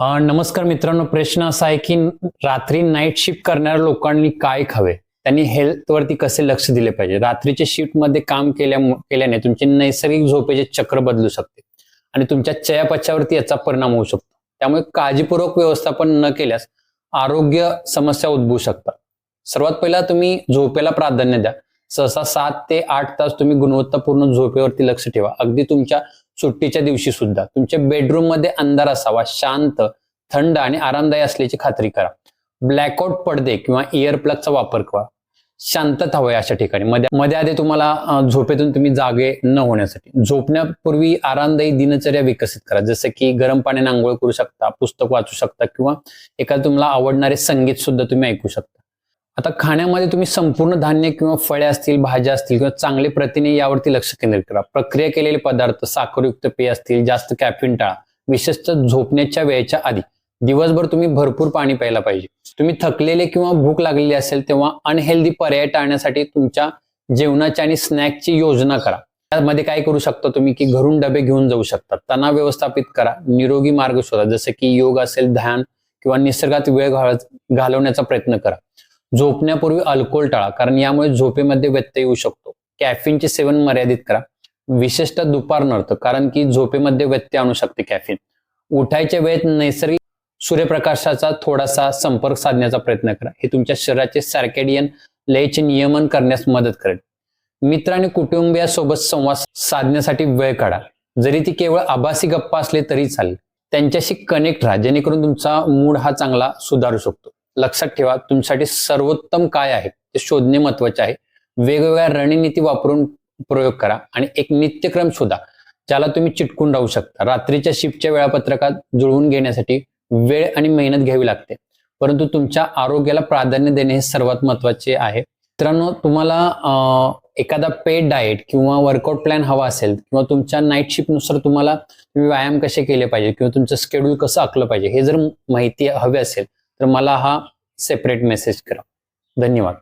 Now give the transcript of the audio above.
नमस्कार मित्रांनो प्रश्न असा आहे की रात्री नाईट शिफ्ट करणाऱ्या लोकांनी काय खावे? त्यांनी हेल्थवरती कसे लक्ष दिले पाहिजे? रात्रीच्या शिफ्टमध्ये काम केल्या केल्याने तुमचे नैसर्गिक झोपेचे चक्र बदलू शकते आणि तुमच्या चयापचयावरती याचा परिणाम होऊ शकतो. त्यामुळे काळजीपूर्वक व्यवस्थापन न केल्यास आरोग्य समस्या उद्भवू शकतात. सर्वात पहिला तुम्ही झोपेला प्राधान्य द्या. सहसा सात ते आठ तास तुम्ही गुणवत्तापूर्ण झोपेवरती लक्ष ठेवा. अगदी तुमच्या सुट्टीच्या दिवशी सुद्धा. तुमच्या बेडरूममध्ये अंधार असावा शांत थंड आणि आरामदायी असल्याची खात्री करा. ब्लॅकआउट पडदे किंवा इयरप्लगचा वापर करा. शांतता हवं अशा ठिकाणी. मध्ये मध्ये आधी तुम्हाला झोपेतून तुम्ही जागे न होण्यासाठी. झोपण्यापूर्वी आरामदायी दिनचर्या विकसित करा. जसं की गरम पाण्याने आंघोळ करू शकता पुस्तक वाचू शकता किंवा एखादं तुम्हाला आवडणारे संगीत सुद्धा तुम्ही ऐकू शकता. आता खाण्यामध्ये तुम्ही संपूर्ण धान्य किंवा फळे असतील भाज्या असतील किंवा चांगले प्रथिने यावरती लक्ष केंद्रित करा. प्रक्रिया केलेले पदार्थ साखरयुक्त पेय असतील जास्त कॅफिन टाळा. विशेषतः झोपण्याच्या वेळेच्या आधी. दिवसभर तुम्ही भरपूर पाणी प्यायला पाहिजे. तुम्ही थकलेले किंवा भूक लागलेली असेल तेव्हा अनहेल्दी पर्याय टाळण्यासाठी तुमच्या जेवणाची आणि स्नॅकची योजना करा. त्यामध्ये काय करू शकता तुम्ही की घरून डबे घेऊन जाऊ शकता. तणाव व्यवस्थापित करा. निरोगी मार्ग शोधा. जसं की योग असेल ध्यान किंवा निसर्गात वेळ घालवण्याचा प्रयत्न करा. झोपण्यापूर्वी अल्कोहोल टाळा कारण यामुळे झोपेमध्ये व्यत्यय येऊ शकतो. कॅफिनचे सेवन मर्यादित करा. विशेषतः दुपार कारण की झोपेमध्ये व्यत्यय आणू शकते कॅफिन. उठायच्या वेळेत नैसर्गिक सूर्यप्रकाशाचा थोडासा संपर्क साधण्याचा प्रयत्न करा. हे तुमच्या शरीराचे सार्केडियन लयचे नियमन करण्यास मदत करेल. मित्र आणि कुटुंबियासोबत संवाद साधण्यासाठी वेळ काढा. जरी ती केवळ आभासी गप्पा असले तरी चालेल. त्यांच्याशी कनेक्ट राहा जेणेकरून तुमचा मूड हा चांगला सुधारू शकतो. लक्षात ठेवा तुमच्यासाठी सर्वोत्तम काय आहे? ते शोधणे महत्त्वाचे आहे. वेगवेगळ्या रणनीती वापरून प्रयोग करा आणि एक नित्यक्रम शोधा ज्याला तुम्ही चिटकून राहू शकता. रात्रीच्या शिफ्टच्या वेळापत्रकात जुळवून घेण्यासाठी वेळ आणि मेहनत घ्यावी लागते. परंतु तुमच्या आरोग्याला प्राधान्य देणे हे सर्वात महत्त्वाचे आहे. मित्रांनो तुम्हाला एखादा पेड डाएट किंवा वर्कआउट प्लॅन हवा असेल किंवा तुमच्या नाईट शिफ्टनुसार तुम्हाला तुम्ही व्यायाम कसे केले पाहिजे किंवा तुमचं स्केड्यूल कसं आखलं पाहिजे हे जर माहिती हवी असेल तर मला हा सेपरेट मेसेज करा. धन्यवाद.